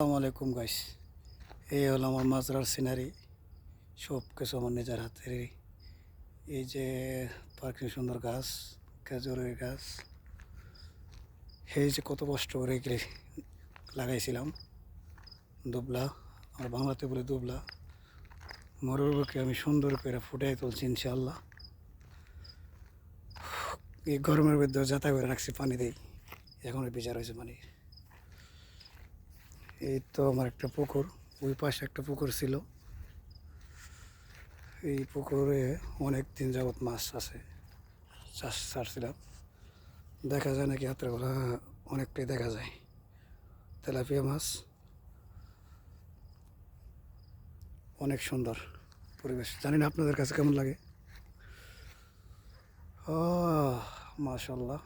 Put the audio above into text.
আসসালামু আলাইকুম গাইস এই হলো আমার মাজরার সিনারি সব কিছু আমার নিজের হাতের। এই যে পার্কে সুন্দর গাছ, খেজুরের গাছ। এই যে কত কষ্ট করে লাগাইছিলাম। দুবলা, আমার বাংলাতে বলে দুবলা। মরুর বুকে আমি সুন্দর করে ফুটাই তুলছি ইনশাল্লাহ এই গরমের ভিতরে যাতা করে রাখছি পানি দেই। এখন বিচার হয়েছে পানি। এই তো আমার একটা পুকুর, ওই পাশে একটা পুকুর ছিল। এই পুকুরে অনেক দিন যাবৎ মাছ আছে, চাষ ছাড়ছিলাম। দেখা যায় নাকি রাত্রেবেলা অনেকটাই দেখা যায়। তেলাপিয়া মাছ অনেক সুন্দর পরিবেশ। জানি না আপনাদের কাছে কেমন লাগে। মাশাল্লাহ